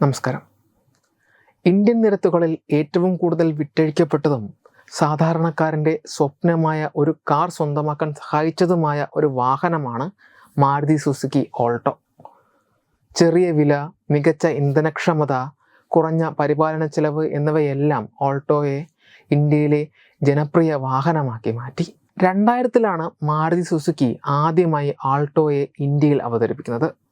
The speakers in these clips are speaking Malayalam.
നമസ്കാരം. ഇന്ത്യൻ നിരത്തുകളിൽ ഏറ്റവും കൂടുതൽ വിറ്റഴിക്കപ്പെട്ടതും സാധാരണക്കാരന്റെ സ്വപ്നമായ ഒരു കാർ സ്വന്തമാക്കാൻ സഹായിച്ചതുമായ ഒരു വാഹനമാണ് മാരുതി സുസുക്കി ഓൾട്ടോ. ചെറിയ വില മികച്ച ഇന്ധനക്ഷമത കുറഞ്ഞ പരിപാലന ചെലവ് എന്നിവയെല്ലാം ഓൾട്ടോയെ ഇന്ത്യയിലെ ജനപ്രിയ വാഹനമാക്കി മാറ്റി. രണ്ടായിരത്തിലാണ് മാരുതി സുസുക്കി ആദ്യമായി ആൾട്ടോയെ ഇന്ത്യയിൽ അവതരിപ്പിക്കുന്നത്.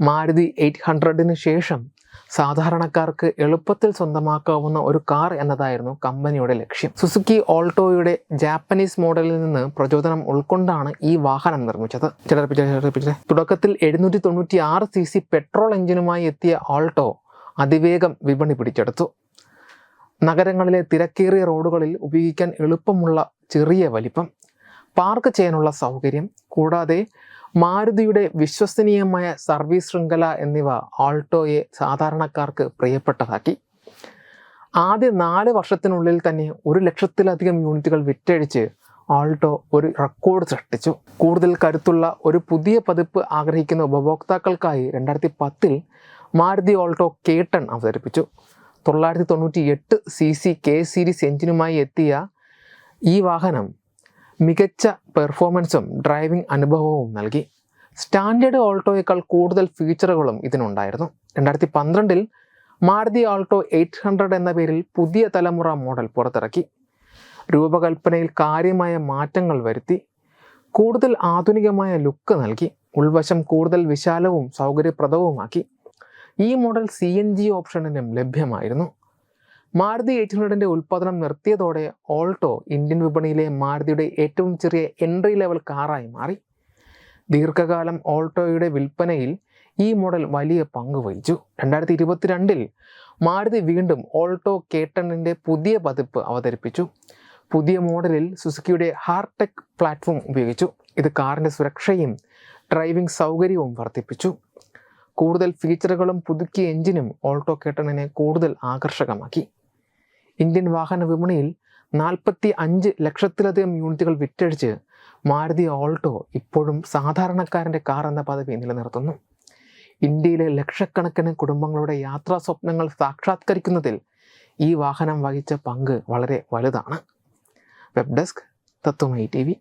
മാരുതി എയ്റ്റ് ഹൺഡ്രഡിന് ശേഷം സാധാരണക്കാർക്ക് എളുപ്പത്തിൽ സ്വന്തമാക്കാവുന്ന ഒരു കാർ എന്നതായിരുന്നു കമ്പനിയുടെ ലക്ഷ്യം. സുസുക്കി ഓൾട്ടോയുടെ ജാപ്പനീസ് മോഡലിൽ നിന്ന് പ്രചോദനം ഉൾക്കൊണ്ടാണ് ഈ വാഹനം നിർമ്മിച്ചത്. തുടക്കത്തിൽ എഴുന്നൂറ്റി തൊണ്ണൂറ്റി ആറ് സി സി പെട്രോൾ എഞ്ചിനുമായി എത്തിയ ഓൾട്ടോ അതിവേഗം വിപണി പിടിച്ചെടുത്തു. നഗരങ്ങളിലെ തിരക്കേറിയ റോഡുകളിൽ ഉപയോഗിക്കാൻ എളുപ്പമുള്ള ചെറിയ വലിപ്പം പാർക്ക് ചെയ്യാനുള്ള സൗകര്യം കൂടാതെ മാരുതിയുടെ വിശ്വസനീയമായ സർവീസ് ശൃംഖല എന്നിവ ആൾട്ടോയെ സാധാരണക്കാർക്ക് പ്രിയപ്പെട്ടതാക്കി. ആദ്യ നാല് വർഷത്തിനുള്ളിൽ തന്നെ ഒരു ലക്ഷത്തിലധികം യൂണിറ്റുകൾ വിറ്റഴിച്ച് ആൾട്ടോ ഒരു റെക്കോർഡ് സൃഷ്ടിച്ചു. കൂടുതൽ കരുത്തുള്ള ഒരു പുതിയ പതിപ്പ് ആഗ്രഹിക്കുന്ന ഉപഭോക്താക്കൾക്കായി രണ്ടായിരത്തി പത്തിൽ മാരുതി ഓൾട്ടോ കേട്ടൺ അവതരിപ്പിച്ചു. തൊള്ളായിരത്തി തൊണ്ണൂറ്റി എട്ട് സി സി കെ സീരീസ് എഞ്ചിനുമായി എത്തിയ ഈ വാഹനം മികച്ച പെർഫോമൻസും ഡ്രൈവിംഗ് അനുഭവവും നൽകി. സ്റ്റാൻഡേർഡ് ഓൾട്ടോയേക്കാൾ കൂടുതൽ ഫീച്ചറുകളും ഇതിനുണ്ടായിരുന്നു. രണ്ടായിരത്തി പന്ത്രണ്ടിൽ മാരുതി ആൾട്ടോ എയ്റ്റ് ഹൺഡ്രഡ് എന്ന പേരിൽ പുതിയ തലമുറ മോഡൽ പുറത്തിറക്കി. രൂപകൽപ്പനയിൽ കാര്യമായ മാറ്റങ്ങൾ വരുത്തി. കൂടുതൽ ആധുനികമായ ലുക്ക് നൽകി. ഉൾവശം കൂടുതൽ വിശാലവും സൗകര്യപ്രദവുമാക്കി. ഈ മോഡൽ സി എൻ ജി ഓപ്ഷനിലും ലഭ്യമായിരുന്നു. മാരുതി എയ്റ്റ് ഹൺഡ്രഡിന്റെ ഉൽപ്പാദനം നിർത്തിയതോടെ ഓൾട്ടോ ഇന്ത്യൻ വിപണിയിലെ മാരുതിയുടെ ഏറ്റവും ചെറിയ എൻട്രി ലെവൽ കാറായി മാറി. ദീർഘകാലം ഓൾട്ടോയുടെ വിൽപ്പനയിൽ ഈ മോഡൽ വലിയ പങ്ക് വഹിച്ചു. രണ്ടായിരത്തി ഇരുപത്തിരണ്ടിൽ മാരുതി വീണ്ടും ഓൾട്ടോ കേട്ടണിന്റെ പുതിയ പതിപ്പ് അവതരിപ്പിച്ചു. പുതിയ മോഡലിൽ സുസുക്കിയുടെ ഹാർടെക് പ്ലാറ്റ്ഫോം ഉപയോഗിച്ചു. ഇത് കാറിന്റെ സുരക്ഷയും ഡ്രൈവിംഗ് സൗകര്യവും വർദ്ധിപ്പിച്ചു. കൂടുതൽ ഫീച്ചറുകളും പുതുക്കിയ എഞ്ചിനും ഓൾട്ടോ കേട്ടണിനെ കൂടുതൽ ആകർഷകമാക്കി. ഇന്ത്യൻ വാഹന വിപണിയിൽ നാൽപ്പത്തി അഞ്ച് ലക്ഷത്തിലധികം യൂണിറ്റുകൾ വിറ്റഴിച്ച് മാരുതി ഓൾട്ടോ ഇപ്പോഴും സാധാരണക്കാരന്റെ കാർ എന്ന പദവി നിലനിർത്തുന്നു. ഇന്ത്യയിലെ ലക്ഷക്കണക്കിന് കുടുംബങ്ങളുടെ യാത്രാ സ്വപ്നങ്ങൾ സാക്ഷാത്കരിക്കുന്നതിൽ ഈ വാഹനം വഹിച്ച പങ്ക് വളരെ വലുതാണ്. വെബ് ഡെസ്ക് തത്വമൈ ടി